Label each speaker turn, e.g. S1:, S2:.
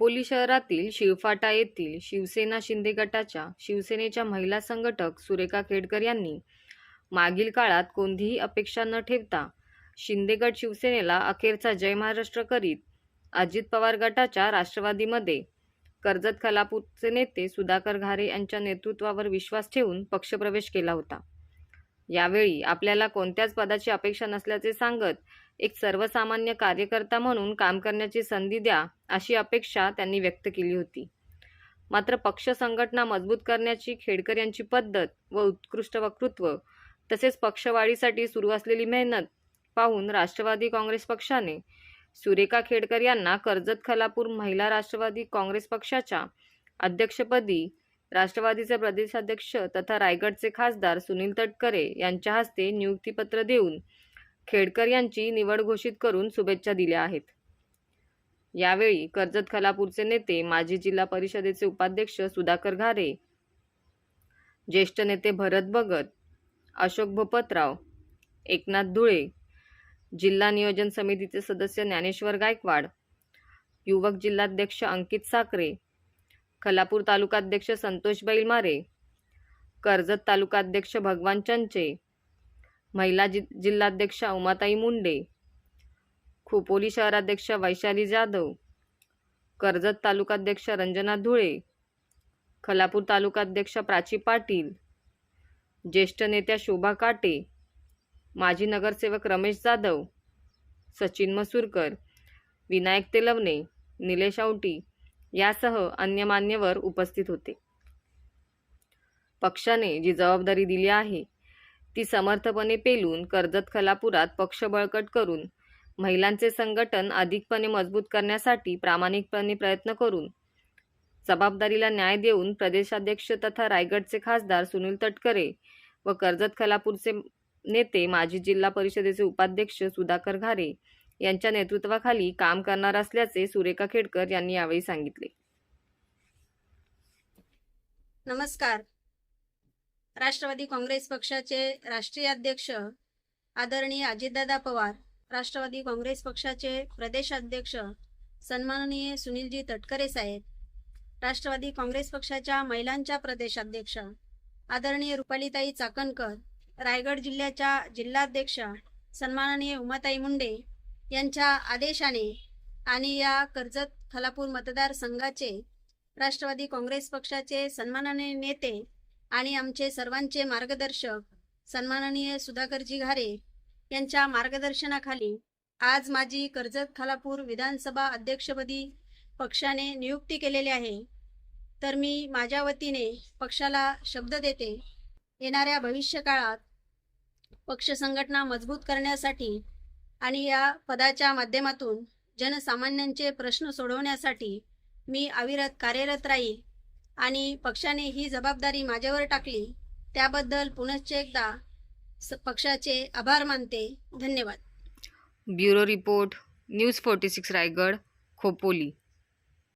S1: शहरातील शिळफाटा येथील शिवसेना शिंदे गटाच्या शिवसेनेच्या महिला संघटक सुरेखा खेडकर यांनी मागील काळात कोणतीही अपेक्षा न ठेवता शिंदे गट शिवसेनेला अखेरचा जय महाराष्ट्र करीत अजित पवार गटाच्या राष्ट्रवादीमध्ये कर्जत खलापूरचे नेते सुधाकर घारे यांच्या नेतृत्वावर विश्वास ठेवून पक्षप्रवेश केला होता. यावेळी आपल्याला कोणत्याच पदाची अपेक्षा नसल्याचे सांगत एक सर्वसामान्य कार्यकर्ता म्हणून काम करण्याची संधी द्या अशी अपेक्षा त्यांनी व्यक्त केली होती. मात्र पक्ष संघटना मजबूत करण्याची खेडकर यांची पद्धत व उत्कृष्ट वक्तृत्व तसेच पक्षवाढीसाठी सुरू असलेली मेहनत पाहून राष्ट्रवादी काँग्रेस पक्षाने सुरेखा खेडकर यांना कर्जत खलापूर महिला राष्ट्रवादी काँग्रेस पक्षाच्या अध्यक्षपदी राष्ट्रवादीचे प्रदेशाध्यक्ष तथा रायगडचे खासदार सुनील तटकरे यांच्या हस्ते नियुक्तीपत्र देऊन खेडकर यांची निवड घोषित करून शुभेच्छा दिल्या आहेत. यावेळी कर्जत खलापूरचे नेते माजी जिल्हा परिषदेचे उपाध्यक्ष सुधाकर घारे ज्येष्ठ नेते भरत भगत अशोक भोपतराव एकनाथ धुळे जिल्हा नियोजन समितीचे सदस्य ज्ञानेश्वर गायकवाड युवक जिल्हाध्यक्ष अंकित साखरे खलापूर तालुकाध्यक्ष संतोष बैलमारे कर्जत तालुकाध्यक्ष भगवान चंचे महिला जि जिल्हाध्यक्षा उमाताई मुंडे खोपोली शहराध्यक्ष वैशाली जाधव कर्जत तालुकाध्यक्ष रंजना धुळे खलापूर तालुकाध्यक्ष प्राची पाटील ज्येष्ठ नेत्या शोभा काटे माजी नगरसेवक रमेश जाधव सचिन मसूरकर विनायक तेलवणे निलेश औटी यासह अन्य मान्यवर उपस्थित होते. पक्षाने जी जबाबदारी दिली आहे ती समर्थपणे पेलून कर्जत खलापुरात पक्ष बळकट करून महिलांचे संघटन अधिकपणे मजबूत करण्यासाठी प्रामाणिकपणे प्रयत्न करून जबाबदारीला न्याय देऊन प्रदेशाध्यक्ष तथा रायगडचे खासदार सुनील तटकरे व कर्जत खलापूरचे नेते माजी जिल्हा परिषदेचे उपाध्यक्ष सुधाकर घारे यांच्या नेतृत्वाखाली काम करणार असल्याचे सुरेखा खेडकर यांनी यावेळी सांगितले.
S2: नमस्कार. राष्ट्रवादी काँग्रेस पक्षाचे राष्ट्रीय अध्यक्ष आदरणीय अजितदादा पवार राष्ट्रवादी काँग्रेस पक्षाचे प्रदेशाध्यक्ष सन्माननीय सुनीलजी तटकरे साहेब राष्ट्रवादी काँग्रेस पक्षाच्या महिलांच्या प्रदेशाध्यक्ष आदरणीय रुपालीताई चाकणकर रायगड जिल्ह्याच्या जिल्हाध्यक्ष सन्माननीय उमाताई मुंडे यांच्या आदेशाने आणि या कर्जत खलापूर मतदारसंघाचे राष्ट्रवादी काँग्रेस पक्षाचे सन्माननीय नेते आणि आमचे सर्वांचे मार्गदर्शक सन्माननीय सुधाकरजी घारे यांच्या मार्गदर्शनाखाली आज माझी कर्जत खालापूर विधानसभा अध्यक्षपदी पक्षाने नियुक्ती केलेली आहे. तर मी माझ्या वतीने पक्षाला शब्द देते. येणाऱ्या भविष्य काळात पक्ष संघटना मजबूत करण्यासाठी आणि या पदाच्या माध्यमातून जनसामान्यांचे प्रश्न सोडवण्यासाठी मी अविरत कार्यरत राहील. आणि पक्षाने ही जबाबदारी माझ्यावर टाकली त्याबद्दल पुनश्च एकदा स- पक्षाचे आभार मानते. धन्यवाद.
S1: Bureau report news forty six Raigad Khopoli.